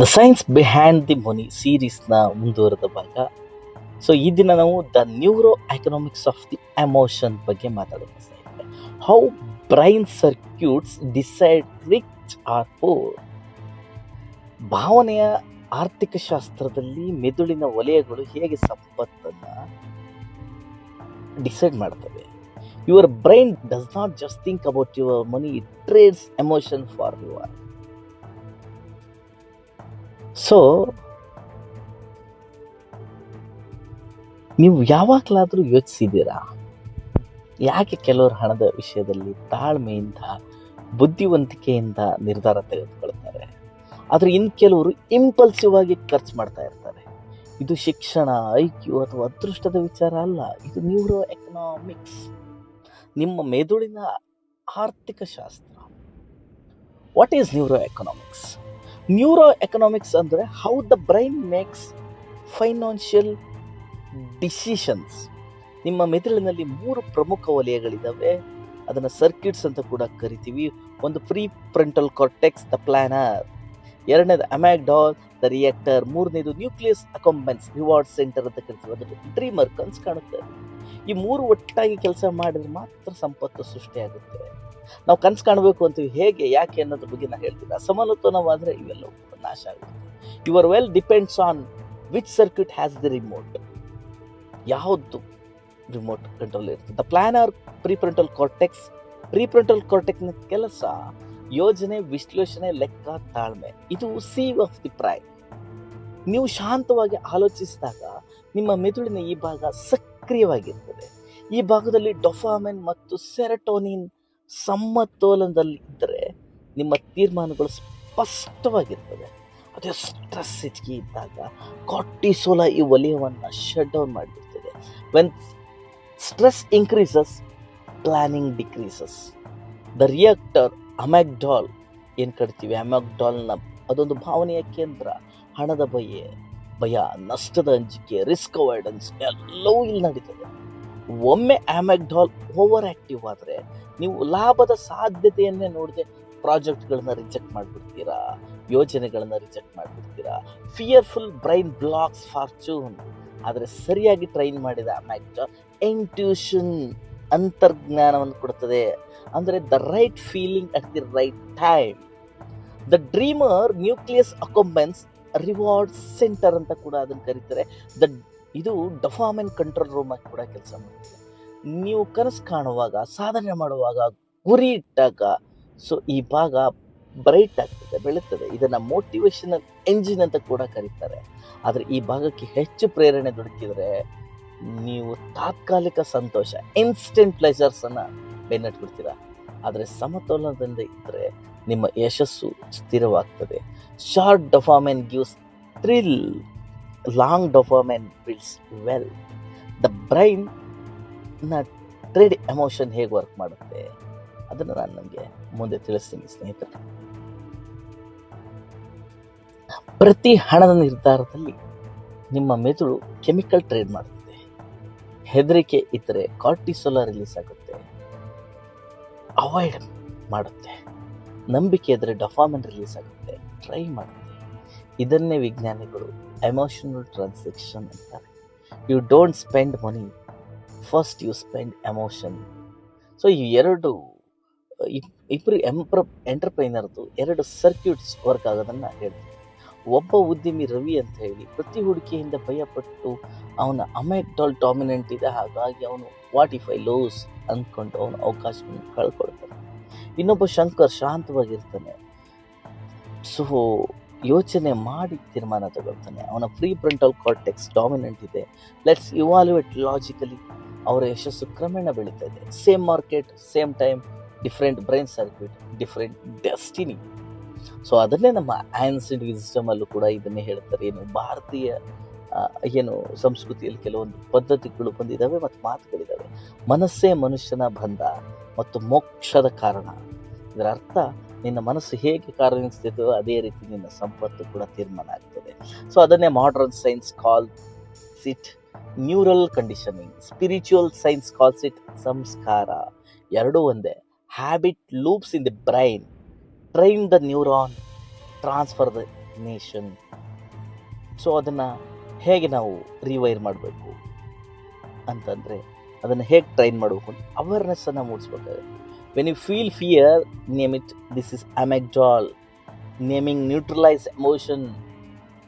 The science behind the money ಸೀರೀಸ್ನ ಮುಂದುವರೆದ ಭಾಗ. So ಈ ದಿನ ನಾವು the neuro economics of the emotion ಬಗ್ಗೆ ಮಾತಾಡೋಣ ಸ್ನೇಹಿತರೆ. How brain circuits decide rich or poor ಭಾವನೆಯ ಆರ್ಥಿಕ ಶಾಸ್ತ್ರದಲ್ಲಿ ಮೆದುಳಿನ ವಲಯಗಳು ಹೇಗೆ ಸಂಪತ್ತನ್ನು ಡಿಸೈಡ್ ಮಾಡ್ತವೆ. Your brain does not just think about your money it trades emotion for your so ನೀವು ಯಾವಾಗಲಾದರೂ ಯೋಚಿಸಿದ್ದೀರಾ? ಯಾಕೆ ಕೆಲವರು ಹಣದ ವಿಷಯದಲ್ಲಿ ತಾಳ್ಮೆಯಿಂದ, ಬುದ್ಧಿವಂತಿಕೆಯಿಂದ ನಿರ್ಧಾರ ತೆಗೆದುಕೊಳ್ತಾರೆ? ಆದರೆ ಇನ್ನು ಕೆಲವರು ಇಂಪಲ್ಸಿವ್ ಆಗಿ ಖರ್ಚು ಮಾಡ್ತಾ ಇರ್ತಾರೆ. ಇದು ಶಿಕ್ಷಣ ಐಕ್ಯು ಕ್ಯೂ ಅಥವಾ ಅದೃಷ್ಟದ ವಿಚಾರ ಅಲ್ಲ. ಇದು ನ್ಯೂರೋ ಎಕನಾಮಿಕ್ಸ್ ನಿಮ್ಮ ಮೆದುಳಿನ ಆರ್ಥಿಕ ಶಾಸ್ತ್ರ. What is neuro economics neuro economics ಅಂದರೆ how the brain makes financial decisions ನಿಮ್ಮ ಮೆದುಳಿನಲ್ಲಿ ಮೂರು ಪ್ರಮುಖ ವಲಯಗಳಿದ್ದಾವೆ ಅದನ್ನು ಸರ್ಕ್ಯೂಟ್ಸ್ ಅಂತ ಕೂಡ ಕರಿತೀವಿ. ಒಂದು prefrontal cortex the planner ಎರಡನೇದು ಅಮ್ಯಾಗ್ಡಾಲ್ ದ ರಿಯಾಕ್ಟರ್ ಮೂರನೇದು ನ್ಯೂಕ್ಲಿಯಸ್ ಅಕಾಂಬೆನ್ಸ್ ರಿವಾರ್ಡ್ ಸೆಂಟರ್ ಅಂತ ಕರಿತೀವಿ. ಅದನ್ನು ಡ್ರೀಮರ್ ಕನ್ಸ್ ಕಾಣುತ್ತೆ. ಈ ಮೂರು ಒಟ್ಟಾಗಿ ಕೆಲಸ ಮಾಡಿದ್ರೆ ಮಾತ್ರ ಸಂಪತ್ತು ಸೃಷ್ಟಿಯಾಗುತ್ತೆ. ನಾವು ಕನಸು ಕಾಣಬೇಕು ಅಂತೀವಿ, ಹೇಗೆ, ಯಾಕೆ ಅನ್ನೋದ್ರ ಬಗ್ಗೆ ನಾನು ಹೇಳ್ತೀನಿ. ಅಸಮತೋಲವಾದರೆ ಇವೆಲ್ಲವೂ ನಾಶ ಆಗುತ್ತೆ. Your wealth depends on which circuit has the remote ಯಾವುದು ರಿಮೋಟ್ ಕಂಟ್ರೋಲ್ ಇರುತ್ತೆ? The planner prefrontal cortex prefrontal ಕಾರ್ಟೆಕ್ನ ಕೆಲಸ ಯೋಜನೆ, ವಿಶ್ಲೇಷಣೆ, ಲೆಕ್ಕ, ತಾಳ್ಮೆ. ಇದು ಸೀವ್ ಆಫ್ ದಿ ಪ್ರೈಮ್ ನೀವು ಶಾಂತವಾಗಿ ಆಲೋಚಿಸಿದಾಗ ನಿಮ್ಮ ಮೆದುಳಿನ ಈ ಭಾಗ ಸಕ್ರಿಯವಾಗಿರ್ತದೆ. ಈ ಭಾಗದಲ್ಲಿ ಡೊಫಾಮೆನ್ ಮತ್ತು ಸೆರಟೋನಿನ್ ಸಮತೋಲನದಲ್ಲಿ ಇದ್ದರೆ ನಿಮ್ಮ ತೀರ್ಮಾನಗಳು ಸ್ಪಷ್ಟವಾಗಿರ್ತದೆ ಅದೇ ಸ್ಟ್ರೆಸ್ ಹೆಚ್ಚಿಗೆ ಇದ್ದಾಗ ಸೋಲ ಈ ವಲಯವನ್ನು shut down ಮಾಡಿಬಿಡ್ತದೆ. When stress increases planning decreases the reactor amygdala ಏನು ಕಟ್ತೀವಿ ಅಮ್ಯಾಕ್ಡಾಲ್ನ ಅದೊಂದು ಭಾವನೆಯ ಕೇಂದ್ರ. ಹಣದ ಭಯ ಭಯ, ನಷ್ಟದ ಅಂಜಿಕೆ ರಿಸ್ಕ್ ಅವಾಯ್ಡೆನ್ಸ್ ಎಲ್ಲವೂ ಇಲ್ಲಿ ನಡೀತದೆ. ಒಮ್ಮೆ ಅಮ್ಯಾಗ್ಡಾಲ್ ಓವರ್ ಆಕ್ಟಿವ್ ಆದರೆ ನೀವು ಲಾಭದ ಸಾಧ್ಯತೆಯನ್ನೇ ನೋಡದೆ ಪ್ರಾಜೆಕ್ಟ್ಗಳನ್ನ ರಿಜೆಕ್ಟ್ ಮಾಡಿಬಿಡ್ತೀರಾ, ಯೋಜನೆಗಳನ್ನ ರಿಜೆಕ್ಟ್ ಮಾಡಿಬಿಡ್ತೀರಾ? ಫಿಯರ್ಫುಲ್ ಬ್ರೈನ್ ಬ್ಲಾಕ್ಸ್ ಫಾರ್ಚೂನ್ ಆದರೆ ಸರಿಯಾಗಿ ಟ್ರೈನ್ ಮಾಡಿದ ಅಮ್ಯಾಗ್ಡಾಲ್ ಇಂಟ್ಯೂಷನ್ ಅಂತರ್ಜ್ಞಾನವನ್ನು ಕೊಡುತ್ತದೆ ಅಂದರೆ the right feeling at the right time the dreamer nucleus accumbens reward centre ಅಂತ ಕೂಡ ಅದನ್ನು ಕರೀತಾರೆ. ದ ಇದು ಡಫಾಮೆನ್ ಕಂಟ್ರೋಲ್ ರೂಮ್ ಆಗಿ ಕೂಡ ಕೆಲಸ ಮಾಡುತ್ತೆ ನೀವು ಕನಸು ಕಾಣುವಾಗ, ಸಾಧನೆ ಮಾಡುವಾಗ ಗುರಿ ಇಟ್ಟಾಗ ಸೊ ಈ ಭಾಗ ಬ್ರೈಟ್ ಆಗ್ತದೆ, ಬೆಳೀತದೆ. ಇದನ್ನು ಮೋಟಿವೇಶನಲ್ ಎಂಜಿನ್ ಅಂತ ಕೂಡ ಕರೀತಾರೆ. ಆದರೆ ಈ ಭಾಗಕ್ಕೆ ಹೆಚ್ಚು ಪ್ರೇರಣೆ ದೊರಕಿದರೆ ನೀವು ತಾತ್ಕಾಲಿಕ ಸಂತೋಷ ಇನ್ಸ್ಟೆಂಟ್ ಪ್ಲೆಜರ್ಸನ್ನು ಬೆನ್ನಟ್ಬಿಡ್ತೀರಾ. ಆದರೆ ಸಮತೋಲನದಿಂದ ಇದ್ದರೆ ನಿಮ್ಮ ಯಶಸ್ಸು ಸ್ಥಿರವಾಗ್ತದೆ. Short dopamine gives thrill long dopamine builds wealth the ಬ್ರೈನ್ನ trade emotion ಹೇಗೆ ವರ್ಕ್ ಮಾಡುತ್ತೆ? ಅದನ್ನು ನಾನು ನನಗೆ ಮುಂದೆ ತಿಳಿಸ್ತೀನಿ, ಸ್ನೇಹಿತರೆ. ಪ್ರತಿ ಹಣದ ನಿರ್ಧಾರದಲ್ಲಿ ನಿಮ್ಮ ಮೆದುಳು ಕೆಮಿಕಲ್ ಟ್ರೇಡ್ ಮಾಡುತ್ತೆ. ಹೆದರಿಕೆ ಇದ್ದರೆ ಕಾರ್ಟಿಸೋಲ ರಿಲೀಸ್ ಆಗುತ್ತೆ. ಅವಾಯ್ಡ್ ಮಾಡುತ್ತೆ. ನಂಬಿಕೆ ಇದ್ದರೆ ಡಫಾಮೆನ್ ರಿಲೀಸ್ ಆಗುತ್ತೆ. ಟ್ರೈ ಮಾಡುತ್ತೆ. ಇದನ್ನೇ ವಿಜ್ಞಾನಿಗಳು ಎಮೋಷನಲ್ ಟ್ರಾನ್ಸಾಕ್ಷನ್ ಅಂತಾರೆ. You don't spend money first you spend emotion so ಈ ಎರಡು ಇಬ್ಬರು ಎಂಪ್ರ ಎಂಟರ್ಪ್ರೈನರ್ದು ಎರಡು ಸರ್ಕ್ಯೂಟ್ಸ್ ವರ್ಕ್ ಆಗೋದನ್ನು ಹೇಳ್ತೀನಿ. ಒಬ್ಬ ಉದ್ಯಮಿ ರವಿ ಅಂತ ಹೇಳಿ, ಪ್ರತಿ ಹೂಡಿಕೆಯಿಂದ ಭಯಪಟ್ಟು ಅವನ ಅಮೆಟಾಲ್ ಡಾಮಿನೆಂಟ್ ಇದೆ, ಹಾಗಾಗಿ ಅವನು ವಾಟ್ ಇಫ್ ಐ ಲೋಸ್ ಅಂದ್ಕೊಂಡು ಅವನು ಅವಕಾಶವನ್ನು ಕಳ್ಕೊಳ್ತಾನೆ. ಇನ್ನೊಬ್ಬ ಶಂಕರ್ ಶಾಂತವಾಗಿರ್ತಾನೆ. ಸೊ ಯೋಚನೆ ಮಾಡಿ ತೀರ್ಮಾನ ತಗೊಳ್ತಾನೆ. ಅವನ ಫ್ರೀ ಪ್ರಿಂಟಲ್ ಕಾರ್ಟೆಕ್ಸ್ ಡಾಮಿನೆಂಟ್ ಇದೆ. ಲೆಟ್ಸ್ ಇವಾಲ್ಯುವೇಟ್ ಲಾಜಿಕಲಿ ಅವರ ಯಶಸ್ಸು ಕ್ರಮೇಣ ಬೆಳೀತಾ ಇದೆ. Same market same time different brain circuit different destiny so ಅದನ್ನೇ ನಮ್ಮ ಆನ್ಸೆಂಟ್ ವಿಸ್ಟಮ್ ಅಲ್ಲೂ ಕೂಡ ಇದನ್ನೇ ಹೇಳ್ತಾರೆ. ಏನು ಭಾರತೀಯ ಏನು ಸಂಸ್ಕೃತಿಯಲ್ಲಿ ಕೆಲವೊಂದು ಪದ್ಧತಿಗಳು ಬಂದಿದ್ದಾವೆ ಮತ್ತು ಮಾತುಗಳಿದ್ದಾವೆ ಮನಸ್ಸೇ ಮನುಷ್ಯನ ಬಂಧ ಮತ್ತು ಮೋಕ್ಷದ ಕಾರಣ. ಇದರ ಅರ್ಥ ನಿನ್ನ ಮನಸ್ಸು ಹೇಗೆ ಕಾರ್ಯನಿರ್ವಹಿಸ್ತಿದೆಯೋ ಅದೇ ರೀತಿ ನಿನ್ನ ಸಂಪತ್ತು ಕೂಡ ತೀರ್ಮಾನ ಆಗ್ತದೆ. ಸೊ ಅದನ್ನೇ modern science calls it neural conditioning spiritual science calls it ಸಂಸ್ಕಾರ ಎರಡೂ ಒಂದೇ. Habit loops in the brain train the neuron transfer the nation so ಅದನ್ನು ಹೇಗೆ ನಾವು ರಿವೈರ್ ಮಾಡಬೇಕು? ಅಂತಂದರೆ, ಅದನ್ನು ಹೇಗೆ ಟ್ರೈನ್ ಮಾಡಬೇಕು ಅವೇರ್ನೆಸ್ಸನ್ನು ಮೂಡಿಸ್ಬೇಕಾಗುತ್ತೆ. When you feel fear name it this is amygdala naming neutralise emotion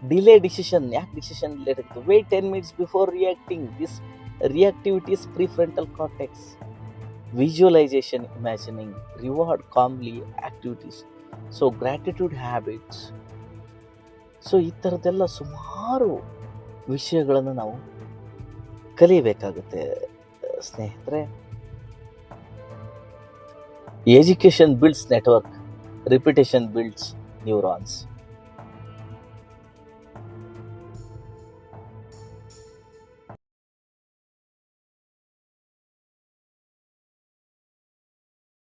delay decision ಯಾಕೆ ಡಿಸಿಷನ್ ಲೇಟ್ ಆಗುತ್ತೆ wait ten minutes before reacting this reactivates prefrontal cortex visualisation imagining reward calmly activities so gratitude habits so ಈ ಥರದ್ದೆಲ್ಲ ಸುಮಾರು ವಿಷಯಗಳನ್ನು ನಾವು ಕಲಿಬೇಕಾಗುತ್ತೆ ಸ್ನೇಹಿತರೆ. Education builds network, reputation builds neurons.